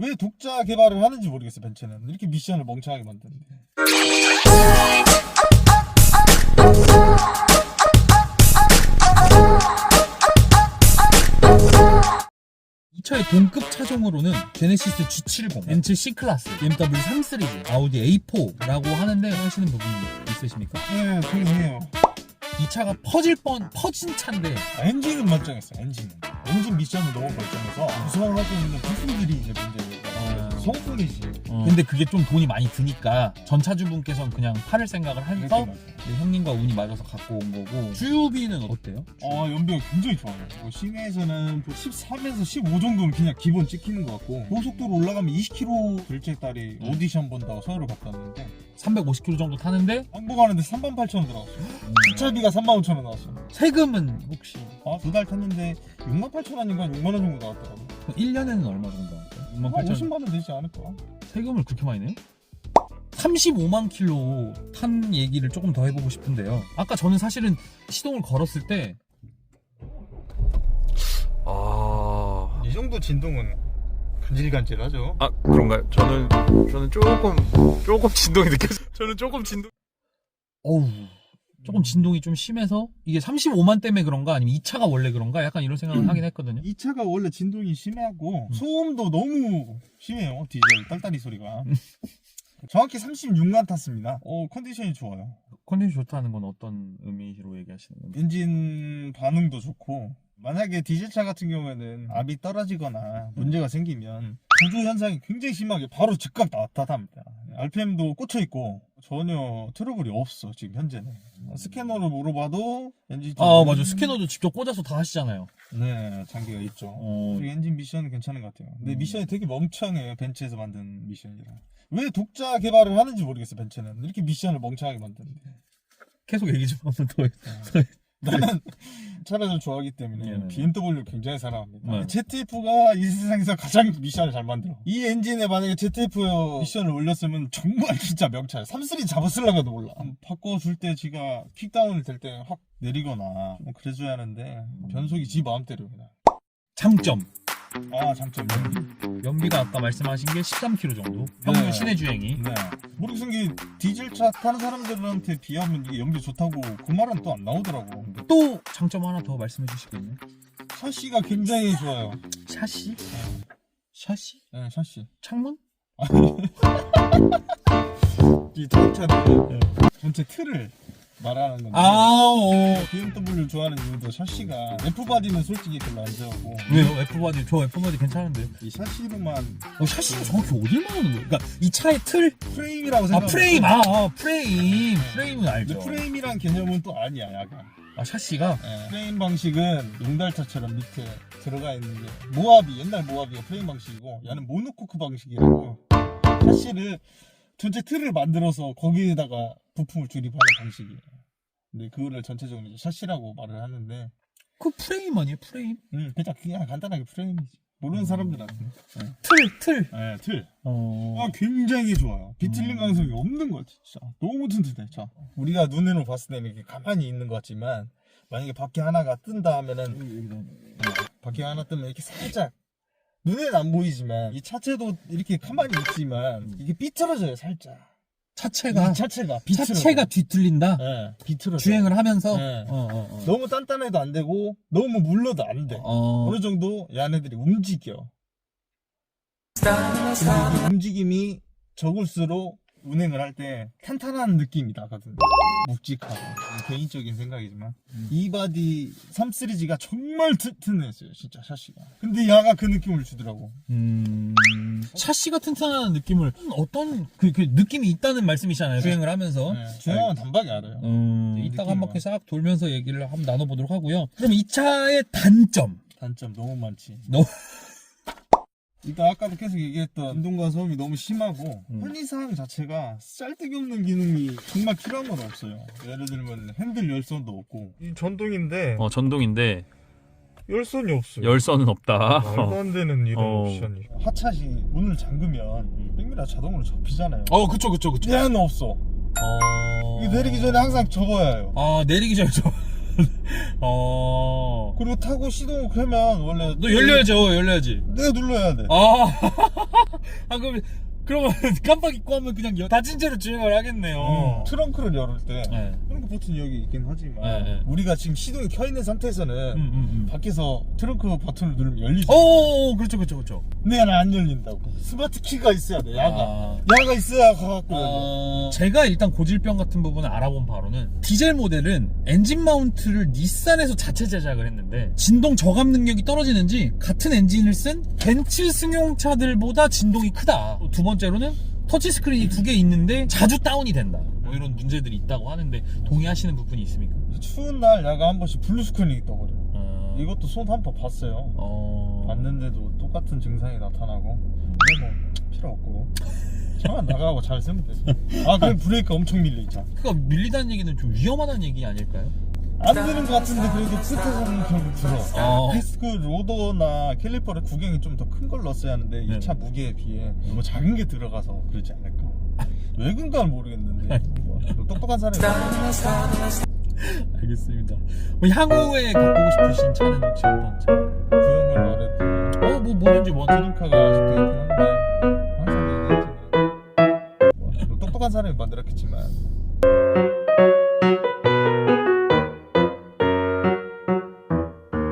왜 독자 개발을 하는지 모르겠어 벤츠는. 이렇게 미션을 멍청하게 만드는데. 이 차의 동급 차종으로는 제네시스 G70, 벤츠 C클래스, BMW 3 시리즈, 아우디 A4라고 하는데 하시는 부분이 있으십니까? 네 동의해요. 이 차가 퍼질 뻔 퍼진 차인데. 아, 엔진은 멀쩡했어 엔진은 엔진 미션은 너무 멀쩡해서 구성하고 있는 부품들이 이제 문제고 아. 소품이지. 근데 그게 좀 돈이 많이 드니까 전차주분께서는 그냥 팔을 생각을. 이제 형님과 운이 맞아서 갖고 온 거고. 주유비는 어때요? 어 연비가 굉장히 좋아요. 뭐 시내에서는 13에서 15 정도는 그냥 기본 찍히는 것 같고 고속도로 올라가면 20km 둘째 딸이 음. 오디션 본다고 서울을 갔다 왔는데. 350km 정도 타는데? 항복하는데 3만 8천 원 들어갔어 주차비가 3만 5천 원 나왔어 세금은 혹시? 아, 두 달 탔는데 6만 8천 원인가 6만 원 정도 나왔더라고 1년에는 얼마 정도 나올까요? 6만 한 8천 50만 원 되지 않을까? 세금을 그렇게 많이 내요? 35만 킬로 탄 얘기를 조금 더 해보고 싶은데요. 아까 저는 사실은 시동을 걸었을 때 아... 이 정도 진동은 간질간질하죠 아 그런가요? 저는 저는 조금 조금 진동이 느껴져. 저는 조금 진동. 어우 조금 진동이 좀 심해서 이게 35만 때문에 그런가 아니면 이 차가 원래 그런가 약간 이런 생각을 하긴 했거든요. 이 차가 원래 진동이 심하고 음. 소음도 너무 심해요 디젤 딸딸이 소리가 정확히 36만 탔습니다 어 컨디션이 좋아요 컨디션 좋다는 건 어떤 의미로 얘기하시는 건가요? 엔진 반응도 좋고 만약에 디젤차 같은 경우에는 압이 떨어지거나 문제가 생기면 구조 현상이 굉장히 심하게 바로 즉각 나타납니다. RPM도 꽂혀 있고 전혀 트러블이 없어 지금 현재는 스캐너로 물어봐도 엔진 아 맞아 스캐너도 직접 꽂아서 다 하시잖아요. 네 장비가 있죠. 어, 그리고 엔진 미션은 괜찮은 것 같아요. 근데 음. 미션이 되게 멍청해요 벤츠에서 만든 미션이라 왜 독자 개발을 하는지 모르겠어 벤츠는 이렇게 미션을 멍청하게 만드는데 계속 얘기 좀 한번 더. 해. 나는 차를 좀 좋아하기 때문에 예. BMW 굉장히 사랑합니다. 네. ZF가 이 세상에서 가장 미션을 잘 만들어. 이 엔진에 만약에 ZF 미션을 올렸으면 정말 진짜 명차야. 3-3 잡았을라가도 몰라. 한번 바꿔줄 때 지가 킥다운을 될때확 내리거나 뭐 그래줘야 하는데 변속이 지 마음대로입니다. 장점 아 장점 연비. 연비가 아까 말씀하신 게 13km 정도 평균 네. 시내 주행이 네. 모르겠은 게 디젤차 타는 사람들한테 비하면 이게 연비 좋다고 그 말은 또 안 나오더라고. 또 장점 하나 더 말씀해 주시겠네요. 샤시가 굉장히 좋아요. 샤시? 샤시? 네, 샤시. 창문? 이 자동차는 전체 틀을 말하는 건데 아, 어. BMW 좋아하는 이유도 샤시가 F바디는 솔직히 별로 안 좋아하고 왜요? F바디, 저 F바디 괜찮은데요? 이 샤시로만 어, 샤시는 정확히 어딜 말하는 거예요? 그러니까 이 차의 틀? 프레임이라고 아, 생각하면 프레임! 아, 아, 프레임! 프레임은 근데 알죠. 프레임이란 개념은 또 아니야 약간 아, 샤시가? 예, 프레임 방식은 용달차처럼 밑에 들어가 있는 게 모하비 옛날 모하비가 프레임 방식이고 얘는 모노코크 방식이라고 샤시를 전체 틀을 만들어서 거기에다가 부품을 조립하는 방식이에요 근데 그거를 전체적으로 이제 샤시라고 말을 하는데 그 프레임 아니에요? 프레임? 음, 그냥 그냥 간단하게 프레임이지. 모르는 사람들한테. 틀, 틀. 네, 틀. 어. 아, 굉장히 좋아요. 비틀림 음. 가능성이 없는 거야, 진짜. 너무 튼튼해. 자, 우리가 눈으로 봤을 때는 이렇게 가만히 있는 것 같지만, 만약에 바퀴 하나가 뜬다 하면은, 바퀴 하나 뜨면 이렇게 살짝, 눈에는 안 보이지만, 이 차체도 이렇게 가만히 있지만, 이게 삐뚤어져요, 살짝. 차체가, 이 차체가 비틀어져. 차체가 뒤틀린다? 네, 비틀어져. 주행을 하면서? 네. 어, 어, 어. 너무 단단해도 안 되고, 너무 물러도 안 돼. 어. 어느 정도 얘네들이 움직여. 움직임이 적을수록 운행을 할 때 탄탄한 느낌이 나거든. 묵직하고 개인적인 생각이지만 음. 이바디 3 시리즈가 정말 튼튼했어요, 진짜 샤시가. 근데 얘가 그 느낌을 주더라고. 음, 샤시가 튼튼한 느낌을 어떤 그, 그 느낌이 있다는 말씀이잖아요. 주행을 하면서. 네, 중요한 단박에 알아요. 음, 네, 이따가 한 바퀴 싹 돌면서 얘기를 한번 나눠보도록 하고요. 그럼 이 차의 단점. 단점 너무 많지. 너무- 일단 아까도 계속 얘기했던 운동과 소음이 너무 심하고 음. 편의사항 자체가 쌀데기 없는 기능이 정말 필요한 건 없어요. 예를 들면 핸들 열선도 없고 이 전동인데 어 전동인데 열선이 없어요. 열선은 없다. 말도 안 되는 이런 어. 옵션이. 하차시 문을 잠그면 백미라 자동으로 접히잖아요. 어, 그쵸, 그쵸, 그쵸. 얘는 없어. 어. 이 내리기 전에 항상 접어야 해요. 아, 내리기 전에 저. 어. 그리고 타고 시동을 켜면 원래 너 열려야죠, 열려야지. 내가 눌러야 돼. 아. 아 그럼 그러면 깜빡 잊고 하면 그냥 여- 다친 채로 주행을 하겠네요. 음, 트렁크를 열을 때 네. 트렁크 버튼이 여기 있긴 하지만 네, 네. 우리가 지금 시동이 켜 있는 상태에서는 음, 음, 음. 밖에서 트렁크 버튼을 누르면 열리죠. 오, 그렇죠, 그렇죠, 그렇죠. 근데 얘는 안 열린다고. 스마트 키가 있어야 돼. 야가. 아. 야가 있어야 가갖고 열려. 어, 제가 일단 고질병 같은 부분을 알아본 바로는 디젤 모델은 엔진 마운트를 닛산에서 자체 제작을 했는데 진동 저감 능력이 떨어지는지 같은 엔진을 쓴 벤츠 승용차들보다 진동이 크다. 또두 번째로는 터치 스크린이 두 개 있는데 자주 다운이 된다. 뭐 이런 문제들이 있다고 하는데 동의하시는 부분이 있습니까? 추운 날 야가 한 번씩 블루 스크린이 떠버려. 어, 이것도 손한번 봤어요. 어... 봤는데도 똑같은 증상이 나타나고. 근데 뭐 필요 없고. 차만 나가고 잘 쓰면 되지. 아, 그럼 브레이크 엄청 밀려 있잖아. 그니까 밀리다는 얘기는 좀 위험하다는 얘기 아닐까요? 안 되는 것 같은데 그래도 끝에서는 결국 들어. 어. 디스크 로더나 캘리퍼를 구경이 좀 더 큰 걸 넣었어야 하는데 네. 이차 무게에 비해 너무 작은 게 들어가서 그러지 않을까. 왜 그런가는 모르겠는데. 뭐, 똑똑한 사람이 알겠습니다. 뭐 향후에 바꾸고 싶으신 차는 혹시 어떤 차? 구형을 말해도. 어, 뭐 뭐든지 뭐 드림카가 아직도 있긴 한데. 항상 얘기했지만 뭐, 똑똑한 사람이 만들었겠지만